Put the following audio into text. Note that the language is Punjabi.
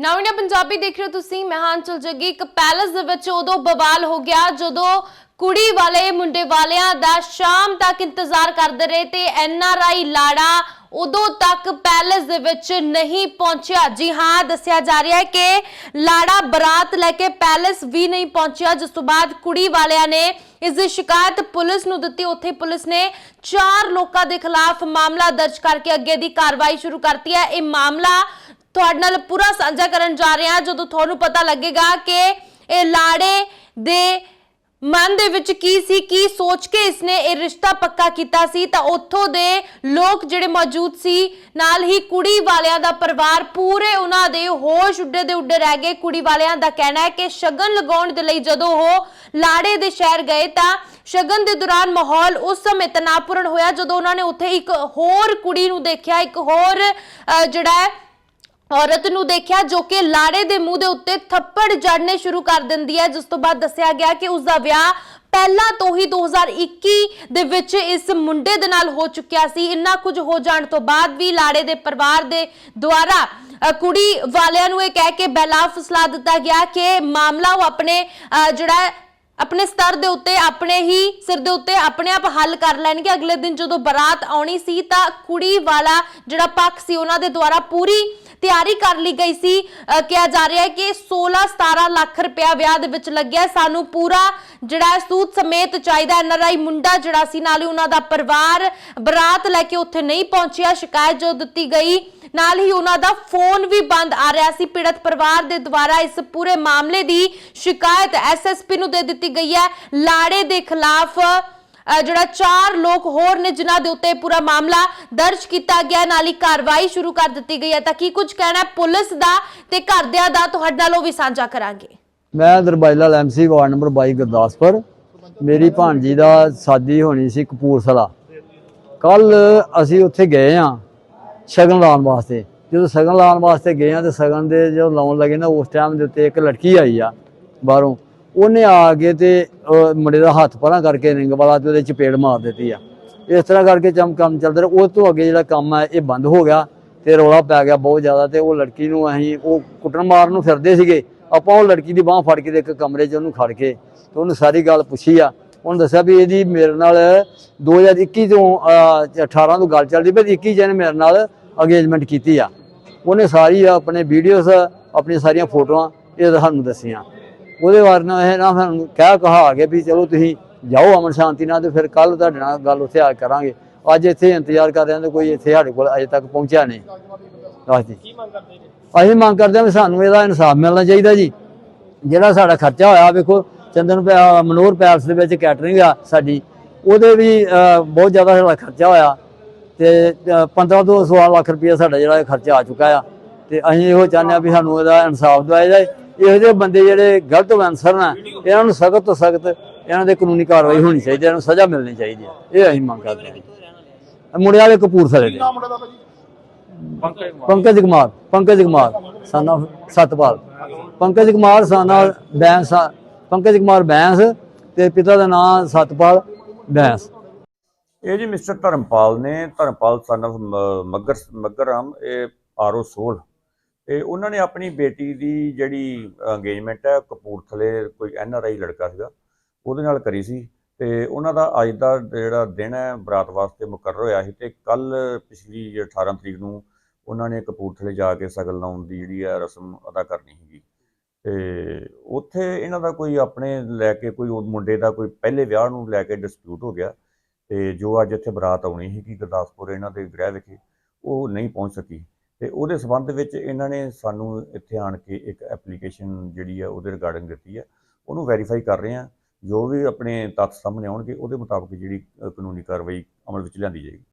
ਨਵੀਂ ਪੰਜਾਬੀ ਦੇਖ ਰਹੇ ਹੋ ਤੁਸੀਂ ਮੈਂ ਹਾਂ ਜੱਗੀ ਇੱਕ ਪੈਲਸ ਦੇ ਵਿੱਚ ਉਦੋਂ ਬਵਾਲ ਹੋ ਗਿਆ ਜਦੋਂ ਕੁੜੀ ਵਾਲੇ ਮੁੰਡੇ ਵਾਲਿਆਂ ਦਾ ਸ਼ਾਮ ਤੱਕ ਇੰਤਜ਼ਾਰ ਕਰਦੇ ਰਹੇ ਤੇ ਐਨ ਆਰ ਆਈ ਲਾੜਾ ਉਦੋਂ ਤੱਕ ਪੈਲਸ ਦੇ ਵਿੱਚ ਨਹੀਂ ਪਹੁੰਚਿਆ ਜੀ ਹਾਂ ਦੱਸਿਆ ਜਾ ਰਿਹਾ ਹੈ ਕਿ ਲਾੜਾ ਬਰਾਤ ਲੈ ਕੇ ਪੈਲਸ ਵੀ ਨਹੀਂ ਪਹੁੰਚਿਆ ਜਿਸ ਤੋਂ ਬਾਅਦ ਕੁੜੀ ਵਾਲਿਆਂ ਨੇ ਇਸ ਦੀ ਸ਼ਿਕਾਇਤ ਪੁਲਿਸ ਨੂੰ ਦਿੱਤੀ ਉੱਥੇ ਪੁਲਿਸ ਨੇ ਚਾਰ ਲੋਕਾਂ ਦੇ ਖਿਲਾਫ ਮਾਮਲਾ ਦਰਜ ਕਰਕੇ ਅੱਗੇ ਦੀ ਕਾਰਵਾਈ ਸ਼ੁਰੂ ਕਰਤੀ ਹੈ ਇਹ ਮਾਮਲਾ ਤੁਹਾਡੇ ਨਾਲ ਪੂਰਾ ਸਾਂਝਾ ਕਰਨ ਜਾ ਰਹੇ ਹਾਂ। ਜਦੋਂ ਤੁਹਾਨੂੰ ਪਤਾ ਲੱਗੇਗਾ ਕਿ ਇਹ ਲਾੜੇ ਦੇ ਮਨ ਦੇ ਵਿੱਚ ਕੀ ਸੀ, ਕੀ ਸੋਚ ਕੇ ਇਸਨੇ ਇਹ ਰਿਸ਼ਤਾ ਪੱਕਾ ਕੀਤਾ ਸੀ, ਤਾਂ ਉੱਥੋਂ ਦੇ ਲੋਕ ਜਿਹੜੇ ਮੌਜੂਦ ਸੀ, ਨਾਲ ਹੀ ਕੁੜੀ ਵਾਲਿਆਂ ਦਾ ਪਰਿਵਾਰ, ਪੂਰੇ ਉਹਨਾਂ ਦੇ ਹੋਸ਼ ਉੱਡੇ ਦੇ ਉੱਡੇ ਰਹਿ ਗਏ। ਕੁੜੀ ਵਾਲਿਆਂ ਦਾ ਕਹਿਣਾ ਹੈ ਕਿ ਸ਼ਗਨ ਲਗਾਉਣ ਦੇ ਲਈ ਜਦੋਂ ਉਹ ਲਾੜੇ ਦੇ ਸ਼ਹਿਰ ਗਏ, ਤਾਂ ਸ਼ਗਨ ਦੇ ਦੌਰਾਨ ਮਾਹੌਲ ਉਸ ਸਮੇਂ ਤਣਾਅਪੂਰਨ ਹੋਇਆ, ਜਦੋਂ ਉਹਨਾਂ ਨੇ ਉੱਥੇ ਇੱਕ ਹੋਰ ਕੁੜੀ ਨੂੰ ਦੇਖਿਆ, ਇੱਕ ਹੋਰ ਜਿਹੜਾ ਹੈ ਔਰਤ ਨੂੰ ਦੇਖਿਆ ਜੋ ਕਿ ਲਾੜੇ ਦੇ ਮੂੰਹ ਦੇ ਉੱਤੇ ਥੱਪੜ ਜੜਨੇ ਸ਼ੁਰੂ ਕਰ ਦਿੰਦੀ ਹੈ, ਜਿਸ ਤੋਂ ਬਾਅਦ ਦੱਸਿਆ ਗਿਆ ਕਿ ਉਸ ਦਾ ਵਿਆਹ ਪਹਿਲਾਂ ਤੋਂ ਹੀ 2021 ਦੇ ਵਿੱਚ ਇਸ ਮੁੰਡੇ ਦੇ ਨਾਲ ਹੋ ਚੁੱਕਿਆ ਸੀ। ਇੰਨਾ ਕੁਝ ਹੋ ਜਾਣ ਤੋਂ ਬਾਅਦ ਵੀ ਲਾੜੇ ਦੇ ਪਰਿਵਾਰ ਦੇ ਦੁਆਰਾ ਕੁੜੀ ਵਾਲਿਆਂ ਨੂੰ ਇਹ ਕਹਿ ਕੇ ਬਹਿਲਾ ਫਸਲਾ ਦਿੱਤਾ ਗਿਆ ਕਿ ਮਾਮਲਾ ਉਹ ਆਪਣੇ ਜਿਹੜਾ ਆਪਣੇ ਸਤਰ ਦੇ ਉੱਤੇ ਆਪਣੇ ਹੀ ਸਿਰ ਦੇ ਉੱਤੇ ਆਪਣੇ ਆਪ ਹੱਲ ਕਰ ਲੈਣਗੇ। ਅਗਲੇ ਦਿਨ ਜਦੋਂ ਬਰਾਤ ਆਉਣੀ ਸੀ ਤਾਂ ਕੁੜੀ ਵਾਲਾ ਜਿਹੜਾ ਪੱਖ ਸੀ, ਉਹਨਾਂ ਦੇ ਦੁਆਰਾ ਪੂਰੀ ਤਿਆਰੀ ਕਰ ਲਈ ਗਈ ਸੀ। ਅਹ ਕਿਹਾ ਜਾ ਰਿਹਾ ਹੈ ਕਿ 16 17 ਲੱਖ ਰੁਪਇਆ ਵਿਆਹ ਦੇ ਵਿੱਚ ਲੱਗਿਆ। ਸਾਨੂੰ ਪੂਰਾ ਜਿਹੜਾ ਸੂਤ ਸਮੇਤ ਚਾਹੀਦਾ ਐਨਆਰਆਈ ਮੁੰਡਾ ਜਿਹੜਾ ਸੀ, ਨਾਲੇ ਉਹਨਾਂ ਦਾ ਪਰਿਵਾਰ ਬਰਾਤ ਲੈ ਕੇ ਉੱਥੇ ਨਹੀਂ ਪਹੁੰਚਿਆ। ਸ਼ਿਕਾਇਤ ਜੋ ਦਿੱਤੀ ਗਈ, ਨਾਲ ਹੀ ਉਹਨਾਂ ਦਾ ਫੋਨ ਵੀ ਬੰਦ ਆ ਰਿਹਾ ਸੀ। ਪੀੜਤ ਪਰਿਵਾਰ ਦੇ ਦੁਆਰਾ ਇਸ ਪੂਰੇ ਮਾਮਲੇ ਦੀ ਸ਼ਿਕਾਇਤ ਐਸਐਸਪੀ ਨੂੰ ਦੇ ਦਿੱਤੀ ਗਈ ਹੈ। ਲਾੜੇ ਦੇ ਖਿਲਾਫ ਜਿਹੜਾ ਚਾਰ ਲੋਕ ਹੋਰ ਨੇ ਜਿਨ੍ਹਾਂ ਦੇ ਉੱਤੇ ਪੂਰਾ ਮਾਮਲਾ ਦਰਜ ਕੀਤਾ ਗਿਆ, ਨਾਲ ਹੀ ਕਾਰਵਾਈ ਸ਼ੁਰੂ ਕਰ ਦਿੱਤੀ ਗਈ ਹੈ। ਤਾਂ ਕੀ ਕੁਝ ਕਹਿਣਾ ਪੁਲਿਸ ਦਾ ਤੇ ਘਰਦਿਆਂ ਦਾ? ਤੁਹਾਡੇ ਨਾਲ ਉਹ ਵੀ ਸਾਂਝਾ ਕਰਾਂਗੇ। ਮੈਂ ਦਰਬਾਈ ਐਮਸੀ ਵਾਰਡ ਨੰਬਰ 22 ਗੁਰਦਾਸਪੁਰ। ਮੇਰੀ ਭਾਣਜੀ ਦਾ ਸਾਦੀ ਹੋਣੀ ਸੀ ਕਪੂਰਥਲਾ। ਕੱਲ ਅਸੀਂ ਉੱਥੇ ਗਏ ਆ ਸ਼ਗਨ ਲਾਉਣ ਵਾਸਤੇ। ਜਦੋਂ ਸ਼ਗਨ ਲਾਉਣ ਵਾਸਤੇ ਗਏ ਆ ਤੇ ਸ਼ਗਨ ਦੇ ਜਦੋਂ ਲਾਉਣ ਲੱਗੇ ਨਾ, ਉਸ ਟਾਈਮ ਦੇ ਉੱਤੇ ਇੱਕ ਲੜਕੀ ਆਈ ਆ ਬਾਹਰੋਂ। ਉਹਨੇ ਆ ਕੇ ਤੇ ਮੁੰਡੇ ਦਾ ਹੱਥ ਪਰਾਂ ਕਰਕੇ ਰਿੰਗ ਵਾਲਾ ਤੇ ਉਹਦੇ ਚਪੇੜ ਮਾਰ ਦਿੱਤੀ ਆ। ਇਸ ਤਰ੍ਹਾਂ ਕਰਕੇ ਚਮ ਕੰਮ ਚੱਲਦਾ ਰਿਹਾ। ਉਸ ਤੋਂ ਅੱਗੇ ਜਿਹੜਾ ਕੰਮ ਹੈ ਇਹ ਬੰਦ ਹੋ ਗਿਆ ਤੇ ਰੌਲਾ ਪੈ ਗਿਆ ਬਹੁਤ ਜ਼ਿਆਦਾ ਤੇ ਉਹ ਲੜਕੀ ਨੂੰ ਅਸੀਂ ਉਹ ਕੁੱਟਣ ਮਾਰਨ ਨੂੰ ਫਿਰਦੇ ਸੀਗੇ। ਆਪਾਂ ਉਹ ਲੜਕੀ ਦੀ ਬਾਹ ਫੜ ਕੇ ਤੇ ਇੱਕ ਕਮਰੇ 'ਚ ਉਹਨੂੰ ਖੜ ਕੇ ਤੇ ਉਹਨੂੰ ਸਾਰੀ ਗੱਲ ਪੁੱਛੀ ਆ। ਉਹਨੂੰ ਦੱਸਿਆ ਵੀ ਇਹਦੀ ਮੇਰੇ ਨਾਲ 2021 ਤੋਂ ਅਹ, 18 ਤੋਂ ਗੱਲ ਚੱਲਦੀ ਪਰ 21 ਜਨ ਮੇਰੇ ਨਾਲ ਅਗੇਜਮੈਂਟ ਕੀਤੀ ਆ। ਉਹਨੇ ਸਾਰੀ ਆਪਣੇ ਵੀਡੀਓਜ਼ ਆਪਣੀਆਂ ਸਾਰੀਆਂ ਫੋਟੋਆਂ ਇਹ ਸਾਨੂੰ ਦੱਸੀਆਂ। ਉਹਦੇ ਬਾਰੇ ਨਾਲ ਇਹ ਨਾ ਸਾਨੂੰ ਕਹਿ ਕਹਾ ਕੇ ਵੀ ਚਲੋ ਤੁਸੀਂ ਜਾਓ ਅਮਨ ਸ਼ਾਂਤੀ ਨਾਲ ਤੇ ਫਿਰ ਕੱਲ ਤੁਹਾਡੇ ਨਾਲ ਗੱਲ ਉੱਥੇ ਆ ਕਰਾਂਗੇ। ਅੱਜ ਇੱਥੇ ਇੰਤਜ਼ਾਰ ਕਰ ਰਹੇ ਹਾਂ ਤੇ ਕੋਈ ਇੱਥੇ ਸਾਡੇ ਕੋਲ ਅਜੇ ਤੱਕ ਪਹੁੰਚਿਆ ਨਹੀਂ। ਹਾਂਜੀ ਅਸੀਂ ਮੰਗ ਕਰਦੇ ਹਾਂ ਵੀ ਸਾਨੂੰ ਇਹਦਾ ਇਨਸਾਫ ਮਿਲਣਾ ਚਾਹੀਦਾ ਜੀ। ਜਿਹੜਾ ਸਾਡਾ ਖਰਚਾ ਹੋਇਆ ਵੇਖੋ ਚੰਦਨ ਮਨੋਹਰ ਪੈਲਸ ਦੇ ਵਿੱਚ ਕੈਟਰਿੰਗ ਆ ਸਾਡੀ। ਉਹਦੇ ਵੀ ਬਹੁਤ ਜ਼ਿਆਦਾ ਸਾਡਾ ਖਰਚਾ ਹੋਇਆ। ਤੇ ਅਹ, 15 ਤੋਂ 16 ਲੱਖ ਰੁਪਏ ਸਾਡਾ ਜਿਹੜਾ ਖਰਚਾ ਆ ਚੁੱਕਾ ਆ। ਤੇ ਅਸੀਂ ਇਹੋ ਚਾਹੁੰਦੇ ਆ ਵੀ ਸਾਨੂੰ ਇਹਦਾ ਇਨਸਾਫ ਦਿਵਾਇਆ ਜਾਏ। ਇਹੋ ਜਿਹੇ ਬੰਦੇ ਜਿਹੜੇ ਗਲਤ ਅਨਸਰ ਨੇ ਇਹਨਾਂ ਨੂੰ ਸਖਤ ਤੋਂ ਸਖਤ ਇਹਨਾਂ ਦੇ ਕਾਨੂੰਨੀ ਕਾਰਵਾਈ ਹੋਣੀ ਚਾਹੀਦੀ ਹੈ ਇਹਨਾਂ ਨੂੰ ਸਜ਼ਾ ਮਿਲਣੀ ਚਾਹੀਦੀ ਹੈ। ਇਹ ਅਸੀਂ ਮੰਗ ਕਰਦੇ ਹਾਂ। ਮੁੰਡੇ ਵਾਲੇ ਕਪੂਰਥਲੇ ਦੇ। ਪੰਕਜ ਕੁਮਾਰ। ਪੰਕਜ ਕੁਮਾਰ ਸਾਨਾ ਸਤਪਾਲ। ਪੰਕਜ ਕੁਮਾਰ ਸਾਨਾ ਬੈਂਸ ਪੰਕਜ ਕੁਮਾਰ ਬੈਂਸ ਤੇ ਪਿਤਾ ਦਾ ਨਾਮ ਸਤਪਾਲ ਬੈਂਸ। ਇਹ ਜੀ ਮਿਸਟਰ ਧਰਮਪਾਲ ਨੇ। ਧਰਮਪਾਲ ਸਨ ਮ- ਮੱਗਰ ਮੱਗਰ ਰਾਮ ਇਹ ਆਰਓ ਸੋਲ। ਤੇ ਉਹਨਾਂ ਨੇ ਆਪਣੀ ਬੇਟੀ ਦੀ ਜਿਹੜੀ ਅੰਗੇਜਮੈਂਟ ਹੈ, ਕਪੂਰਥਲੇ ਕੋਈ ਐਨ ਆਰ ਆਈ ਲੜਕਾ ਸੀਗਾ, ਉਹਦੇ ਨਾਲ ਕਰੀ ਸੀ ਤੇ ਉਹਨਾਂ ਦਾ ਅੱਜ ਦਾ ਜਿਹੜਾ ਦਿਨ ਹੈ, ਬਰਾਤ ਵਾਸਤੇ ਮੁਕਰਰ ਹੋਇਆ ਸੀ ਤੇ ਕੱਲ ਪਿਛਲੀ ਜਿਹੜੀ 18 ਤਰੀਕ ਨੂੰ ਉਹਨਾਂ ਨੇ ਕਪੂਰਥਲੇ ਜਾ ਕੇ ਸਗਲ ਲਾਉਣ ਦੀ ਜਿਹੜੀ ਹੈ ਰਸਮ ਅਦਾ ਕਰਨੀ ਸੀਗੀ। ਤੇ ਉੱਥੇ ਇਹਨਾਂ ਦਾ ਕੋਈ ਆਪਣੇ ਲੈ ਕੇ ਕੋਈ ਉਹ ਮੁੰਡੇ ਦਾ ਕੋਈ ਪਹਿਲੇ ਵਿਆਹ ਨੂੰ ਲੈ ਕੇ ਡਿਸਪਿਊਟ ਹੋ ਗਿਆ ਤੇ ਜੋ ਅੱਜ ਇੱਥੇ ਬਰਾਤ ਆਉਣੀ ਸੀ ਕਿ ਗੁਰਦਾਸਪੁਰ ਇਹਨਾਂ ਦੇ ਗ੍ਰਹਿ ਵਿਖੇ, ਉਹ ਨਹੀਂ ਪਹੁੰਚ ਸਕੀ। ਤੇ ਉਹਦੇ ਸਬੰਧ ਵਿੱਚ ਇਹਨਾਂ ਨੇ ਸਾਨੂੰ ਇੱਥੇ ਆਣ ਕੇ ਇੱਕ ਐਪਲੀਕੇਸ਼ਨ ਜਿਹੜੀ ਆ ਉਹਦੇ ਰਿਗਾਰਡਿੰਗ ਦਿੱਤੀ ਆ। ਉਹਨੂੰ ਵੈਰੀਫਾਈ ਕਰ ਰਹੇ ਹਾਂ ਜੋ ਵੀ ਆਪਣੇ ਤੱਥ ਸਾਹਮਣੇ ਆਉਣਗੇ, ਉਹਦੇ ਮੁਤਾਬਕ ਜਿਹੜੀ ਕਾਨੂੰਨੀ ਕਾਰਵਾਈ ਅਮਲ ਵਿੱਚ ਲਿਆਂਦੀ ਜਾਏਗੀ।